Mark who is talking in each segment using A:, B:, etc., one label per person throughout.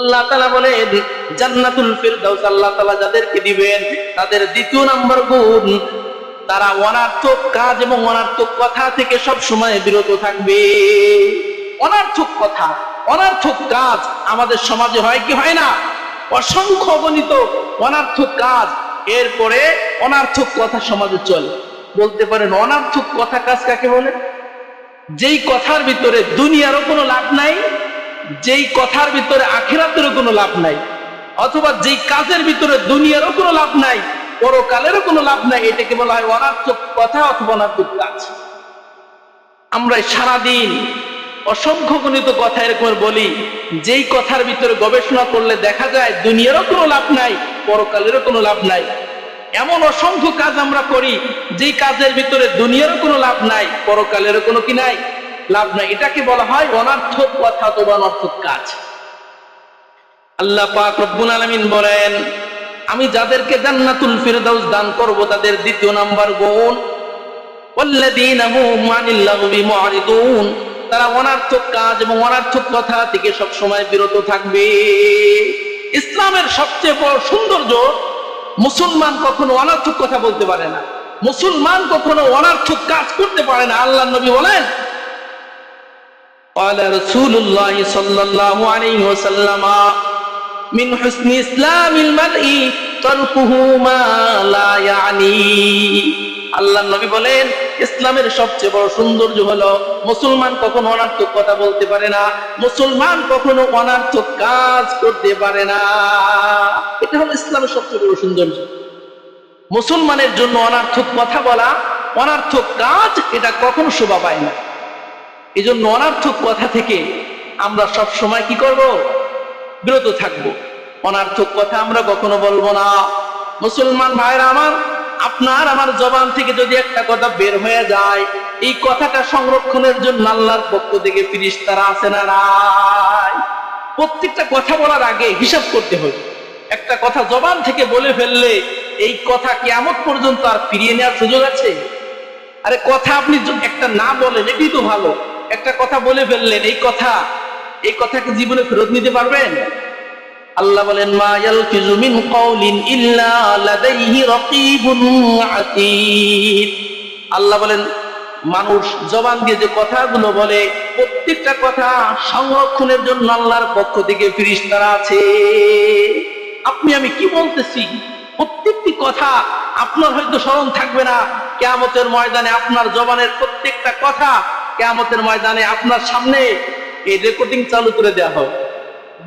A: আল্লাহ তালা বলে, জান্নাতুল ফিরদাউস আল্লাহ তালা যাদেরকে দিবেন, তাদের দ্বিতীয় নাম্বার গুণ, তারা অনার্থক কাজ এবং অনার্থক কথা থেকে সব সময় বিরত থাকবে। অনার্থক কথা, অনার্থক কাজ আমাদের সমাজে হয় কি হয় না? অসংখ্য গণিত অনার্থক কাজ, এরপরে অনার্থক কথা সমাজে চলে। বলতে পারেন অনার্থক কথা কাজ কাকে বলে? যেই কথার ভিতরে দুনিয়ারও কোনো লাভ নাই, যেই কথার ভিতরে আখেরাতেরও কোনো লাভ নাই। অথবা যেই কাজের ভিতরে দুনিয়ারও কোনো লাভ নাই, পরকালেরও কোনো লাভ নাই, এটাকে বলা হয় অনার্থক কথা অথবা অনার্থক কাজ। আমরা সারাদিন অসংখ্য গণিত কথা এরকম বলি, যেই কথার ভিতরে গবেষণা করলে দেখা যায় দুনিয়ারও কোনো লাভ নাই, পরকালেরও কোনো লাভ নাই। এমন অসংখ্য কাজ আমরা করি, যেই কাজের ভিতরে দুনিয়ারও কোনো লাভ নাই, পরকালেরও কোনো কি নাই, লাভ নাই। এটাকে বলা হয় অনার্থক কথা অথবা অনর্থক কাজ। আল্লাহ পাক রব্বুল আলামিন বলেন আমি যাদেরকে জান্নাতুল ফিরদাউস দান করব তাদের দ্বিতীয় নাম্বার গুণ والذين هم عن اللغو معرضون তারা অনার্থক কাজ এবং অনার্থক কথা থেকে সব সময় বিরত থাকবে ইসলামের সবচেয়ে বড় সৌন্দর্য মুসলমান কখনো অনার্থক কথা বলতে পারে না মুসলমান কখনো অনার্থক কাজ করতে পারে না আল্লাহ নবী বলেন قال رسول الله صلى الله عليه وسلم মিন হুসনি ইসলামিল মারই তারকুহু মা লা ইয়ানি। আল্লাহ নবী বলেন, ইসলামের সবচেয়ে বড় সৌন্দর্য হলো মুসলমান কখনো অনার্থক কথা বলতে পারে না, মুসলমান কখনো অনার্থক কাজ করতে পারে না। এটা হলো ইসলামের সবচেয়ে বড় সৌন্দর্য। মুসলমানের জন্য অনার্থক কথা বলা, অনার্থক কাজ, এটা কখনো শোভা পায় না। এই জন্য অনার্থক কথা থেকে আমরা সব সময় কি করব? বিরত থাকব। অনার্থক কথা আমরা কখনো বলব না। মুসলমান ভাইরা আমার, আপনার আমার জবান থেকে যদি একটা কথা বের হয়ে যায়, এই কথাটা সংরক্ষণের জন্য আল্লাহর পক্ষ থেকে ফিরিস্তারা আছে না প্রত্যেকটা কথা বলার আগে হিসাব করতে হবে। একটা কথা জবান থেকে বলে ফেললে এই কথা কেমন পর্যন্ত আর ফিরিয়ে নেওয়ার সুযোগ আছে? আরে কথা আপনি একটা না বলেন এটাই তো ভালো। একটা কথা বলে ফেললেন, এই কথা এই কথাকে জীবনে ফেরত নিতে পারবেন? আল্লাহ বলেন, মা ইয়ালফিজু মিন আল্লাহ বলেন, মানুষ জবান দিয়ে যে কথাগুলো বলে, প্রত্যেকটা কথা সংরক্ষণের জন্য আল্লাহর পক্ষ থেকে ফিরিস্তারা আছে। আপনি আমি কি বলতেছি? প্রত্যেকটি কথা আপনার হয়তো স্মরণ থাকবে না। কেয়ামতের ময়দানে আপনার জবানের প্রত্যেকটা কথা কেয়ামতের ময়দানে আপনার সামনে এই রেকর্ডিং চালু করে দেওয়া হবে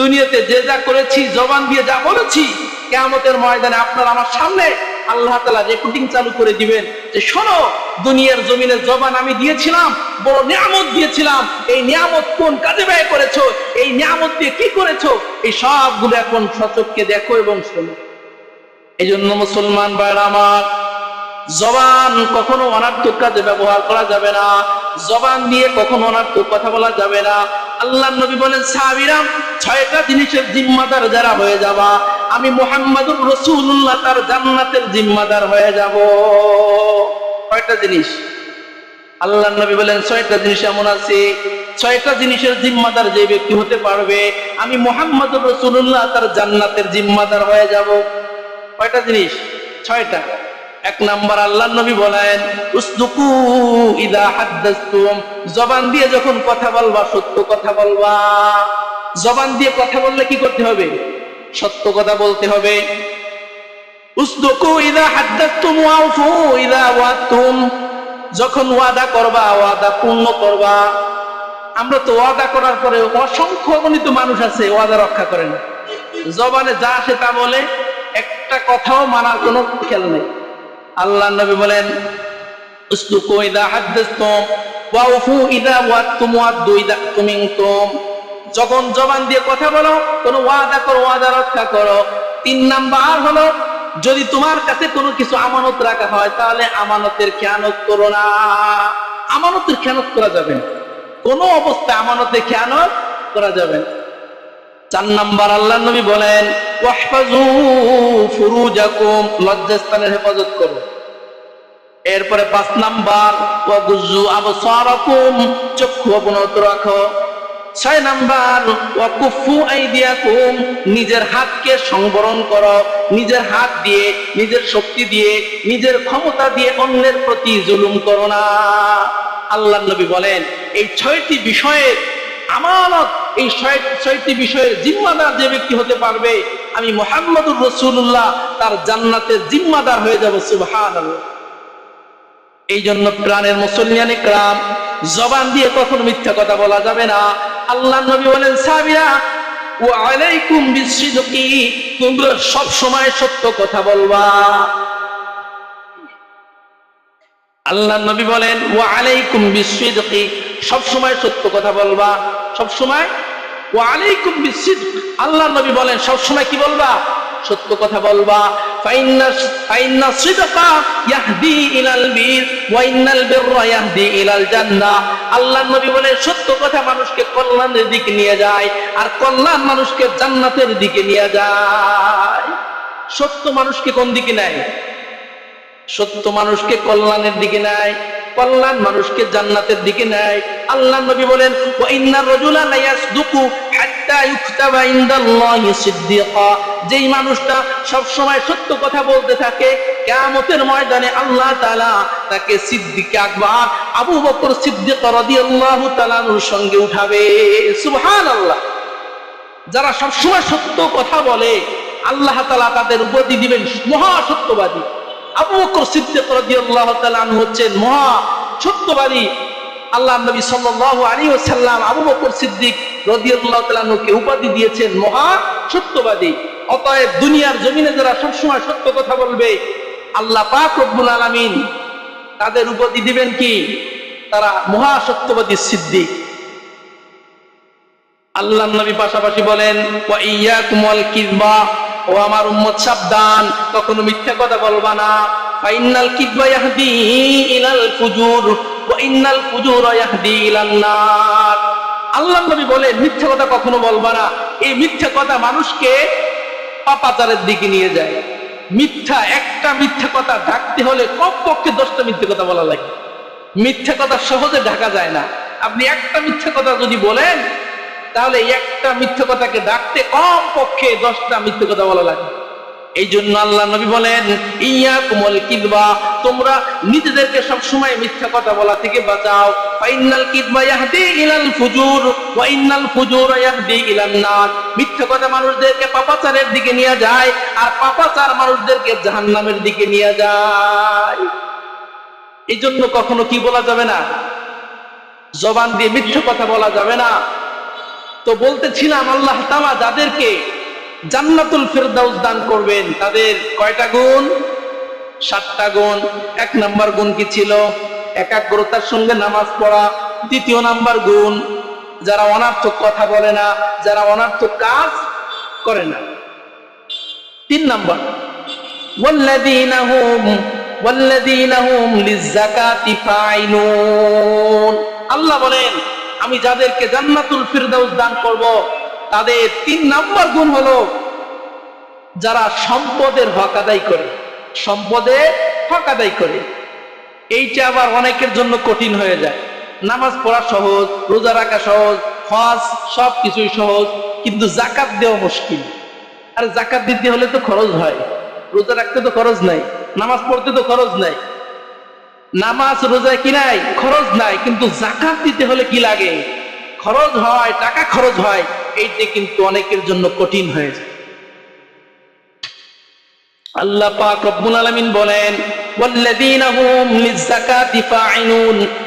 A: দুনিয়াতে যে যা করেছি, জবান দিয়ে যা বলেছি, কেয়ামতের ময়দানে আপনার আমার সামনে আল্লাহ তালা রেকর্ডিং চালু করে দিবেন। যে শোনো, দুনিয়ার জমিনে জবান আমি দিয়েছিলাম, বড় নিয়ামত দিয়েছিলাম। এই নিয়ামত কোন কাজে ব্যয় করেছ? এই নিয়ামত দিয়ে কি করেছ? এই সবগুলো এখন সচককে দেখো এবং শোনো। এই জন্য মুসলমান ভাইরা আমার জবান কখনো অনার্থক কাজে ব্যবহার করা যাবে না। জবান দিয়ে কখনো অনার্থক কথা বলা যাবে না। আল্লাহ নবী বলেন সাহাবিরাম ছয়টা জিনিসের জিম্মাদার যারা হয়ে যাবা, আমি মোহাম্মদুর রসুল্লাহ তার জান্নাতের জিম্মাদার হয়ে যাব। কয়টা জিনিস। আল্লাহ নবী বলেন, ছয়টা জিনিস এমন আছে। ছয়টা জিনিসের জিম্মাদার যে ব্যক্তি হতে পারবে, আমি মোহাম্মদ রসুল্লাহ তার জান্নাতের জিম্মাদার হয়ে যাব। কয়টা জিনিস, ছয়টা। এক নাম্বার আল্লাহ নবী বলেন, উসদুকু ইদা হাদ্দাসতুম। জবান দিয়ে যখন কথা বলবা, সত্য কথা বলবা। জবান দিয়ে কথা বললে কি করতে হবে? সত্য কথা বলতে হবে। উসদুকু ইদা হাদ্দাসতুম ওয়াউফু ইদা ওয়াতুম যখন ওয়াদা করবা, ওয়াদা পূর্ণ করবা। আমরা তো ওয়াদা করার পরে অসংখ্য গণিত মানুষ আছে, ওয়াদা রক্ষা করে না। জবানে যা আসে তা বলে, একটা কথাও মানার কোনো খেয়াল নেই। আল্লাহ নবী বলেন তুমিনতুম। যখন জবান দিয়ে কথা বলো, কোন ওয়াদা করো, ওয়াদা রক্ষা করো। তিন নাম্বার হলো, যদি তোমার কাছে কোনো কিছু আমানত রাখা হয়, তাহলে আমানতের খেয়ানত করো না। আমানতের খেয়ানত করা যাবে না। কোনো অবস্থায় আমানতের খেয়ানত করা যাবে না। চার নাম্বার আল্লাহ নবী বলেন লজ্জাস্থানের হেফাজত করো। এরপরে পাঁচ নাম্বার ওয়াগুজু চক্ষু অবনত রাখো। ছয় নাম্বার, ওয়াকুফু আইদিয়াকুম নিজের হাতকে সংবরণ করো। নিজের হাত দিয়ে, নিজের শক্তি দিয়ে, নিজের ক্ষমতা দিয়ে অন্যের প্রতি জুলুম করো না। আল্লাহ নবী বলেন, এই ছয়টি বিষয়ের আমানত, এই ছয়টি বিষয়ের জিম্মাদার যে ব্যক্তি হতে পারবে, আমি মোহাম্মদুর রসুল্লাহ তার জান্নাতের জিম্মাদার হয়ে যাব সুবহান এই জন্য প্রাণের মুসলিয়ানে ক্রাম, জবান দিয়ে কখনো মিথ্যা কথা বলা যাবে না। আল্লাহ নবী বলেন সাবিরা ও আলাইকুম বিসিদকি তোমরা সব সময় সত্য কথা বলবা। আল্লাহ নবী বলেন ও আলাইকুম বিসিদকি সব সময় সত্য কথা বলবা। সব সময় ও আলাইকুম বিসিদ আল্লাহ নবী বলেন সব সময় কি বলবা? সত্য কথা বলবা। আল্লাহ নবী বলেন, সত্য কথা মানুষকে কল্যাণের দিকে নিয়ে যায়, আর কল্যাণ মানুষকে জান্নাতের দিকে নিয়ে যায়। সত্য মানুষকে কোন দিকে নেয়? সত্য মানুষকে কল্যাণের দিকে নেয়। কল্যাণ মানুষকে জান্নাতের দিকে নেয়। আল্লাহ নবী বলেন ইন্নার রাজুলা হাত্তা সিদ্দিকা। যেই মানুষটা সব সময় সত্য কথা বলতে থাকে, কিয়ামতের ময়দানে আল্লাহ তাকে সিদ্দিক আকবর, আবু বকর সিদ্দিক সঙ্গে উঠাবে। সুবহানাল্লাহ। যারা সবসময় সত্য কথা বলে, আল্লাহ তাআলা তাদের উপাধি দিবেন মহা সত্যবাদী। আবু বকর সিদ্দিক রাদিয়াল্লাহু তাআলা আনহু হচ্ছেন মহা সত্যবাদী আল্লাহ নবী সাল্লাল্লাহু আলাইহি ওয়াসাল্লাম আবু বকর সিদ্দিক রাদিয়াল্লাহু তাআলা আনহুকে উপাধি দিয়েছেন মহা সত্যবাদী অতএব দুনিয়ার জমিনে যারা সত্য কথা বলবে, আল্লাহ পাক রব্বুল আলামিন তাদের উপাধি দিবেন কি? তারা মহা সত্যবাদী সিদ্দিক। আল্লাহ নবী পাশাপাশি বলেন, ওয়া ইয়াকুম ওয়াল কিযবা ও আমার উম্মত, সাবধান, কখনো মিথ্যা কথা বলবা না। ফাইনাল কিযবা ইয়াহদি ইলাল ফুজুর, ওয়া ইন্নাল ফুজুরা ইয়াহদি ইলান নার। আল্লাহ নবী বলেন, মিথ্যা কথা কখনো বলবা না। এই মিথ্যা কথা মানুষকে পাপাচারের দিকে নিয়ে যায়। মিথ্যা, একটা মিথ্যা কথা ঢাকতে হলে কমপক্ষে দশটা মিথ্যা কথা বলা লাগে। মিথ্যা কথা সহজে ঢাকা যায় না। আপনি একটা মিথ্যা কথা যদি বলেন তাহলে একটা মিথ্যে কথাকে ডাকতে কম পক্ষে দশটা মিথ্যে কথা বলা লাগে। এই জন্য আল্লাহ নবী বলেন ইয়া কুমল কিদবা, তোমরা নিজেদেরকে সব সময় মিথ্যা কথা বলা থেকে বাঁচাও। ফাইনাল কিদবা ইয়াহদি ইলাল ফুজুর, ওয়া ইন্নাল ফুজুর ইয়াহদি ইলান নার। মিথ্যা কথা মানুষদেরকে পাপাচারের দিকে নিয়ে যায়, আর পাপাচার মানুষদেরকে জাহান্নামের দিকে নিয়ে যায়। এই জন্য কখনো কি বলা যাবে না? জবান দিয়ে মিথ্যা কথা বলা যাবে না। তো বলতেছিলাম, আল্লাহ তালা যাদেরকে জান্নাতুল ফেরদাউস দান করবেন, তাদের কয়টা গুণ? সাতটা গুণ। এক নাম্বার গুণ কি ছিল? একাগ্রতার সঙ্গে নামাজ পড়া। দ্বিতীয় নাম্বার গুণ, যারা অনার্থক কথা বলে না, যারা অনার্থক কাজ করে না। তিন নাম্বার আল্লাহ বলেন আমি যাদেরকে জান্নাতুল ফিরদাউস দান করব, তাদের তিন নাম্বার গুণ হলো যারা সম্পদের হক আদায় করে, সম্পদের হক আদায় করে। এইটা আবার অনেকের জন্য কঠিন হয়ে যায়। নামাজ পড়া সহজ, রোজা রাখা সহজ, হজ সব কিছুই সহজ, কিন্তু জাকাত দেওয়া মুশকিল। আর জাকাত দিতে হলে তো খরচ হয়। রোজা রাখতে তো খরচ নাই, নামাজ পড়তে তো খরচ নাই। নামাজ, রোজায় কি নাই? খরচ নাই, কিন্তু জাকাত দিতে হলে কি লাগে? খরচ হয়, টাকা খরচ হয়, এইটা কিন্তু অনেকের জন্য কঠিন হয়ে যায়। আল্লাহ পাক রব্বুল আলামিন বলেন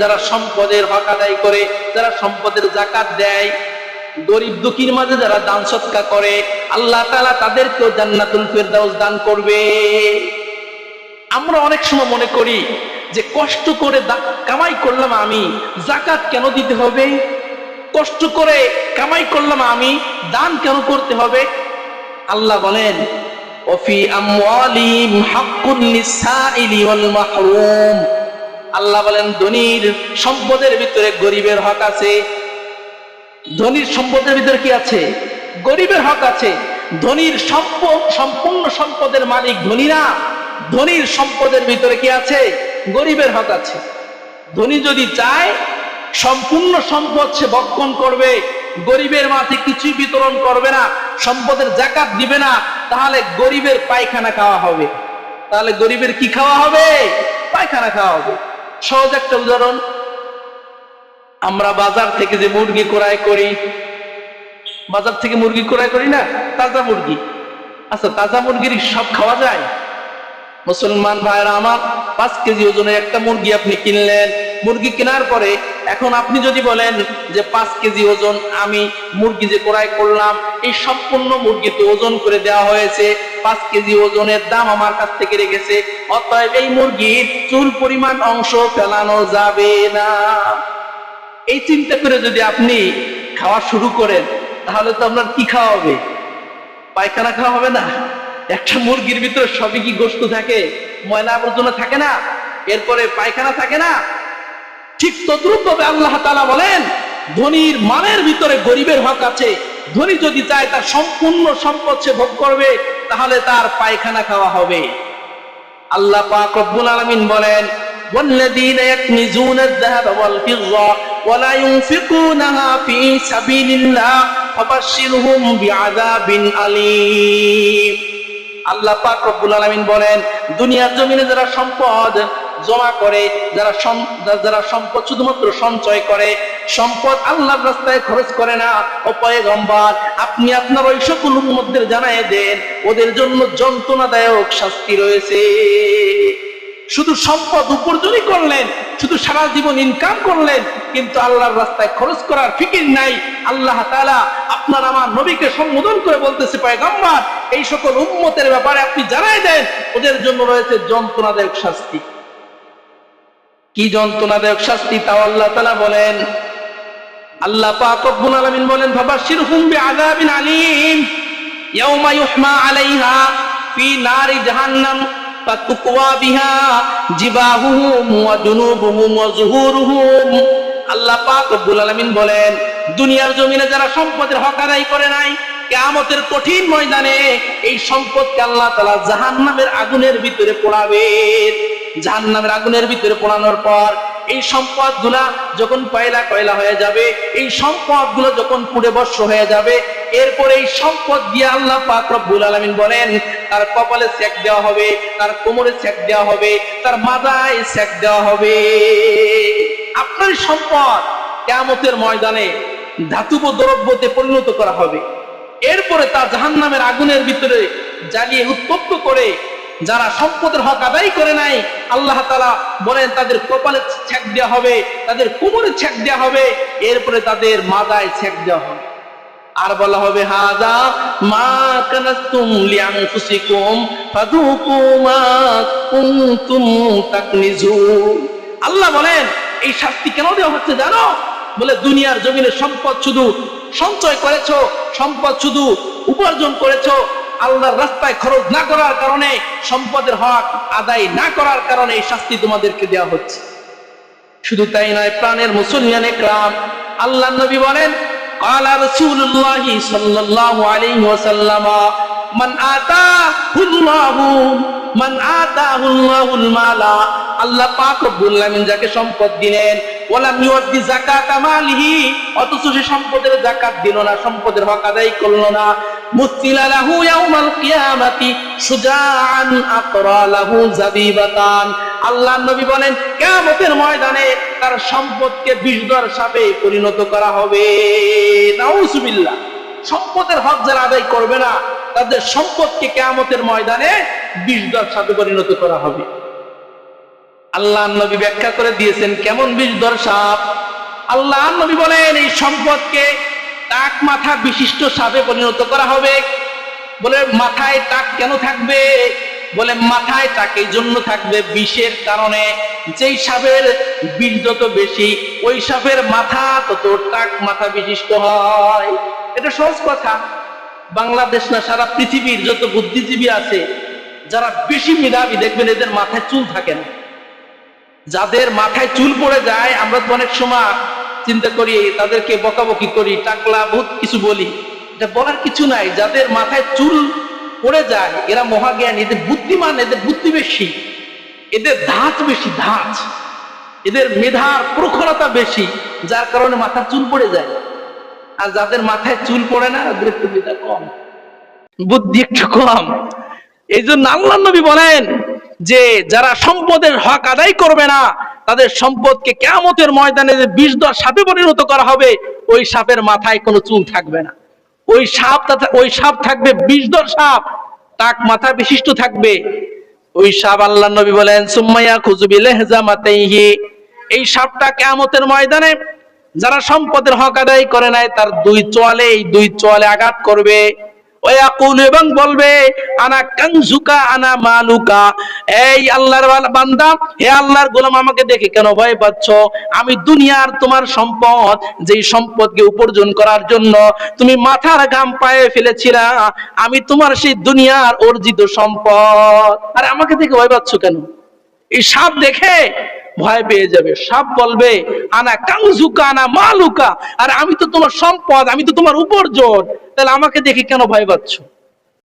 A: যারা সম্পদের হক আদায় করে, যারা সম্পদের যাকাত দেয়, গরিব দুঃখীর মাঝে যারা দান সৎকার করে, আল্লাহ তাআলা তাদেরকেও জান্নাতুল ফেরদাউস দান করবে। আমরা অনেক সময় মনে করি যে কষ্ট করে কামাই করলাম আমি, জাকাত কেন দিতে হবে? কষ্ট করে কামাই করলাম আমি, দান কেন করতে হবে? আল্লাহ বলেন আল্লাহ বলেন, ধনীর সম্পদের ভিতরে গরিবের হক আছে। ধনীর সম্পদের ভিতরে কি আছে? গরিবের হক আছে। ধনীর সম্পদ সম্পূর্ণ সম্পদের মালিক ধনী না। ধনীর সম্পদের ভিতরে কি আছে? গরিবের হক আছে। ধনী যদি চায়, সম্পূর্ণ সম্পদ সে বক্ষণ করবে। গরিবের মাঝে কিছুই বিতরণ করবে না, সম্পদের জাকাত দিবে না, তাহলে গরিবের পায়খানা খাওয়া হবে। তাহলে গরিবের কি খাওয়া হবে? পায়খানা খাওয়া হবে। সহজ একটা উদাহরণ, আমরা বাজার থেকে যে মুরগি ক্রয় করি, বাজার থেকে মুরগি ক্রয় করি না, তাজা মুরগি। আচ্ছা তাজা মুরগির সব খাওয়া যায়? মুসলমান ভাইরা আমার, পাঁচ কেজি ওজনের একটা মুরগি আপনি কিনলেন। মুরগি কেনার পরে এখন আপনি যদি বলেন যে পাঁচ কেজি ওজন আমি মুরগি যে ক্রয় করলাম, এই সম্পূর্ণ মুরগিতে ওজন করে দেওয়া হয়েছে, পাঁচ কেজি ওজনের দাম আমার কাছ থেকে রেখেছে, অতএব এই মুরগির চুল পরিমাণ অংশ ফেলানো যাবে না। এই চিন্তা করে যদি আপনি খাওয়া শুরু করেন, তাহলে তো আপনার কি খাওয়া হবে? পায়খানা খাওয়া হবে না? একটা মুরগির ভিতরে সবই কি গোস্ত থাকে ময়লা আবর্জনা থাকে না এরপরে পায়খানা থাকে না ঠিক তদ্রুপ ভাবে আল্লাহ তাআলা বলেন ধনীর মানের ভিতরে গরিবের হক আছে ধনী যদি চায় তার সম্পূর্ণ সম্পদ সে ভোগ করবে তাহলে তার পায়খানা খাওয়া হবে আল্লাহ পাক রব্বুল আলামিন বলেন والذين يكنزون الذهب والفضة ولا ينفقونها في سبيل الله فبشرهم بعذاب أليم আল্লাহ পাক রব্বুল আলামিন বলেন, দুনিয়ার জমিনে যারা সম্পদ জমা করে, যারা যারা সম্পদ শুধুমাত্র সঞ্চয় করে, সম্পদ আল্লাহর রাস্তায় খরচ করে না, ও পয়গম্বর, আপনি আপনার ওই সকল উম্মতদের জানায় দেন, ওদের জন্য যন্ত্রণাদায়ক শাস্তি রয়েছে। শুধু সম্পদ উপার্জনই করলেন, শুধু সারা জীবন ইনকাম করলেন, কিন্তু আল্লাহর রাস্তায় খরচ করার ফিকির নাই। আল্লাহ তাআলা আপনার আমার নবীকে সম্বোধন করে বলতেছে, পয়গম্বর, এই সকল উম্মতের ব্যাপারে আপনি জানাই দেন, ওদের জন্য রয়েছে যন্ত্রণাদায়ক শাস্তি। কি যন্ত্রণাদায়ক শাস্তি তাও আল্লাহ তালা বলেন। আল্লাহ পাক রব্বুল আলামিন বলেন ফাবাশশিরহুম বিআযাবিন আলীম আলাইহা ফি নারি জাহান্নাম। রব্বুল আলামিন বলেন, দুনিয়ার জমিনে যারা সম্পদের হক আদায় করে নাই, কিয়ামতের কঠিন ময়দানে এই সম্পদকে আল্লাহ তাআলা জাহান্নামের আগুনের ভিতরে পোড়াবেন জাহান্নামের আগুনের ভিতরে পোড়ানোর পর এই সম্পদগুলা যখন কয়লা কয়লা হয়ে যাবে, এই সম্পদগুলো যখন পুড়ে বর্ষ হয়ে যাবে, এরপরে এই সম্পদ দিয়ে আল্লাহ পাক রব্বুল আলামিন বলেন, তার কপালে সেক দেওয়া হবে, তার কোমরে সেক দেওয়া হবে, তার মাথায় সেক দেওয়া হবে। আপনার সম্পদ কেয়ামতের ময়দানে ধাতুব দ্রব্যতে পরিণত করা হবে। এরপরে তা জাহান্নামের আগুনের ভিতরে জ্বালিয়ে উত্তপ্ত করে যারা সম্পদের হক আদায় করে নাই, আল্লাহ তালা বলেন, তাদের কপালে ছেক দেওয়া হবে, তাদের কোমরে ছেক দেওয়া হবে, এরপরে তাদের মাদায় ছেক দেওয়া হবে। আর বলা হবে, হাদা মা কানাস্তুম লিআনফুসিকুম ফাদুকু মা কুনতুম তাকনিজুন। আল্লাহ বলেন, এই শাস্তি কেন দেওয়া হচ্ছে জানো? বলে, দুনিয়ার জমিনে সম্পদ শুধু সঞ্চয় করেছ, সম্পদ শুধু উপার্জন করেছ আল্লাহর রাস্তায় খরচ না করার কারণে সম্পদের হক আদায় না করার কারণে এই শাস্তি তোমাদেরকে দেওয়া হচ্ছে শুধু তাই নয় প্রাণের মুসলমান একরাম আল্লাহ নবী বলেন قال رسول الله صلى الله عليه وسلم من آتاه الله من آتاه الله المال আল্লাহ পাক রব্বুল আলামিন যাকে সম্পদ দিলেন ওয়ালাম ইউদ্দি যাকাত মালিহি অথচ সে সম্পদের যাকাত দিল না সম্পদের হক আদায় করলো না কিয়ামতের ময়দানে তার সম্পদকে সাপে পরিণত করা হবে। সম্পদের যারা আদায় করবে না, তাদের সম্পদকে কিয়ামতের ময়দানে বিষধর সাপে পরিণত করা হবে। আল্লাহ নবী ব্যাখ্যা করে দিয়েছেন, কেমন বিষধর সাপ? আল্লাহ নবী বলেন, এই সম্পদকে টাক মাথা বিশিষ্ট সাপে পরিণত করা হবে। বলে, মাথায় টাক কেন থাকবে? বলে, মাথায় টাক এই জন্য থাকবে বিষের কারণে। যেই সাপের বিষ যত বেশি, ওই সাপের মাথা তত টাক মাথা বিশিষ্ট হয়। এটা সহজ কথা। বাংলাদেশ না, সারা পৃথিবীর যত বুদ্ধিজীবী আছে, যারা বেশি মেধাবী, দেখবেন এদের মাথায় চুল থাকে না। যাদের মাথায় চুল পড়ে যায়, আমরা তো অনেক সময় চিন্তা করি তাদেরকে বকাবকি করি, টাকলা বহুত কিছু বলি। এটা বলার কিছু নাই, যাদের মাথায় চুল পড়ে যায়, এরা মহাজ্ঞান, এদের বুদ্ধিমান, এদের বুদ্ধি বেশি এদের ধাঁচ বেশি, ধাঁচ। এদের মেধার প্রখরতা বেশি, যার কারণে মাথার চুল পড়ে যায়। আর যাদের মাথায় চুল পড়ে না বিদ্যা কম। বুদ্ধি একটু কম। এই জন্য আল্লাহ নবী বলেন যে, যারা সম্পদের হক আদায় করবে না তাদের সম্পদকে কেমতের ময়দানে যে বিষ দশ সাপে পরিণত করা হবে, ওই সাপের মাথায় কোনো চুল থাকবে না। ওই সাপ ওই সাপ থাকবে বিষ দশ সাপ, তাক মাথা বিশিষ্ট থাকবে। ওই সাপ আল্লাহ নবী বলেন সুম্মাইয়া খুজুবিল হেজামাতেহি এই সাপটা কেমতের ময়দানে যারা সম্পদের হক আদায় করে নাই, তার দুই চোয়ালে এই দুই চোয়ালে আঘাত করবে। এবং বলবে, আনা কানজুকা, আনা মালুকা। এই আল্লাহর বান্দা, হে আল্লাহর গোলাম, আমাকে দেখে কেন ভয় পাচ্ছ? আমি দুনিয়ার তোমার সম্পদ, যেই সম্পদকে উপার্জন করার জন্য তুমি মাথার ঘাম পায়ে ফেলেছিলা, আমি তোমার সেই দুনিয়ার অর্জিত সম্পদ। আর আমাকে দেখে ভয় পাচ্ছ কেন? এই সাপ দেখে ভয় পেয়ে যাবে। সাপ বলবে, আনা কাংজুকা আনা মালুকা। আর আমি তো তোমার সম্পদ, আমি তো তোমার উপার্জন। তাহলে আমাকে দেখে কেন ভয় পাচ্ছ?